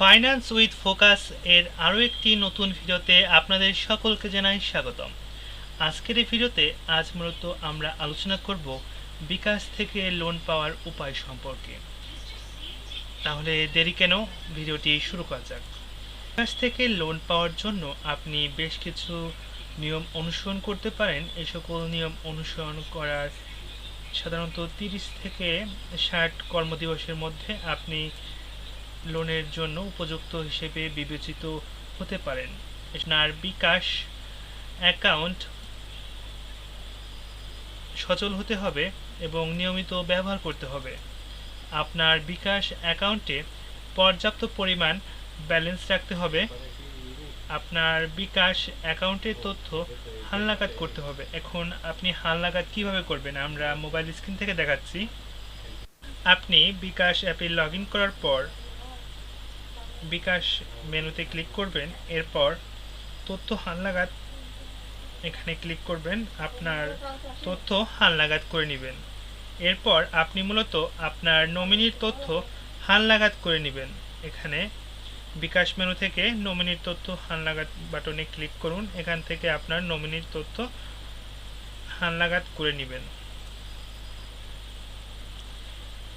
Finance with focus এর আরও একটি নতুন ভিডিওতে আপনাদের সকলকে জানাই স্বাগতম। আজকের এই ভিডিওতে আজ মূলত আমরা আলোচনা করব বিকাশ থেকে লোন পাওয়ার উপায় সম্পর্কে। তাহলে দেরি কেন? ভিডিওটি শুরু করা যাক। বিকাশ থেকে লোন পাওয়ার জন্য আপনি বেশ কিছু নিয়ম অনুসরণ করতে পারেন। এ সকল নিয়ম অনুসরণ করার সাধারণত তিরিশ থেকে ষাট কর্মদিবসের মধ্যে আপনি লোনের জন্য উপযুক্ত হিসেবে বিবেচিত হতে পারেন। আপনার বিকাশ অ্যাকাউন্ট সচল হতে হবে এবং নিয়মিত ব্যবহার করতে হবে। আপনার বিকাশ অ্যাকাউন্টে পর্যাপ্ত পরিমাণ ব্যালেন্স রাখতে হবে। আপনার বিকাশ অ্যাকাউন্টের তথ্য হালনাগাদ করতে হবে। এখন আপনি হালনাগাদ কীভাবে করবেন আমরা মোবাইল স্ক্রিন থেকে দেখাচ্ছি। আপনি বিকাশ অ্যাপে লগ করার পর বিকাশ মেনুতে ক্লিক করবেন, এরপর তথ্য হালনাগাদ এখানে ক্লিক করবেন, আপনার তথ্য হালনাগাদ করে নেবেন। এরপর আপনি মূলত আপনার নমিনির তথ্য হালনাগাদ করে নেবেন। এখানে বিকাশ মেনু থেকে নমিনির তথ্য হালনাগাদ বাটনে ক্লিক করুন, এখান থেকে আপনার নমিনির তথ্য হালনাগাদ করে নেবেন।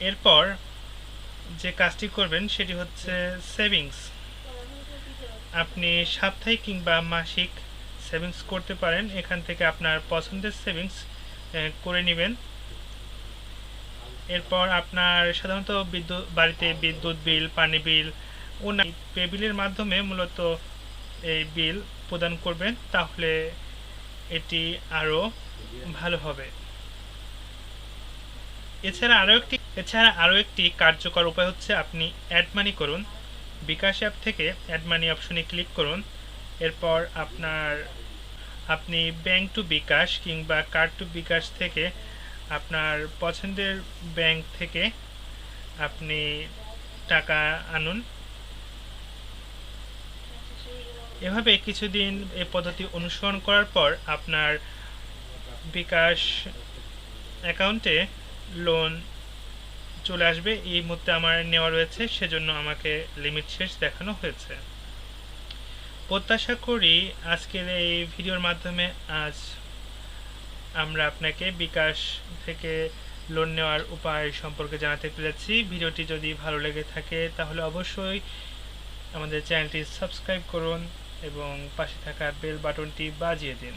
এরপর যে কাজটি করবেন সেটি হচ্ছে সেভিংস। আপনি সাপ্তাহিক কিংবা মাসিক সেভিংস করতে পারেন। এখান থেকে আপনার পছন্দের সেভিংস করে নেবেন। এরপর আপনার সাধারণত বিদ্যুৎ বাড়িতে বিদ্যুৎ বিল, পানি বিল, অন্যান্য পে বিলের মাধ্যমে মূলত এই বিল প্রদান করবেন। তাহলে এটি আরও ভালো হবে। এছাড়া আরও একটি, এছাড়া আরও একটি কার্যকর উপায় হচ্ছে আপনি অ্যাড মানি করুন। বিকাশ অ্যাপ থেকে অ্যাড মানি অপশনে ক্লিক করুন। এরপর আপনার, আপনি ব্যাংক টু বিকাশ কিংবা কার্ড টু বিকাশ থেকে আপনার পছন্দের ব্যাংক থেকে আপনি টাকা আনুন। এভাবে কিছুদিন এই পদ্ধতি অনুসরণ করার পর আপনার বিকাশ অ্যাকাউন্টে লোন চলে আসবে। এই মুহূর্তে আমার নেওয়া রয়েছে, সেজন্য আমাকে লিমিট শেষ দেখানো হয়েছে। প্রত্যাশা করি আজকের এই ভিডিওর মাধ্যমে আজ আমরা আপনাকে বিকাশ থেকে লোন নেওয়ার উপায় সম্পর্কে জানাতে পেরেছি। ভিডিওটি যদি ভালো লেগে থাকে, তাহলে অবশ্যই আমাদের চ্যানেলটি সাবস্ক্রাইব করুন এবং পাশে থাকা বেল বাটনটি বাজিয়ে দিন।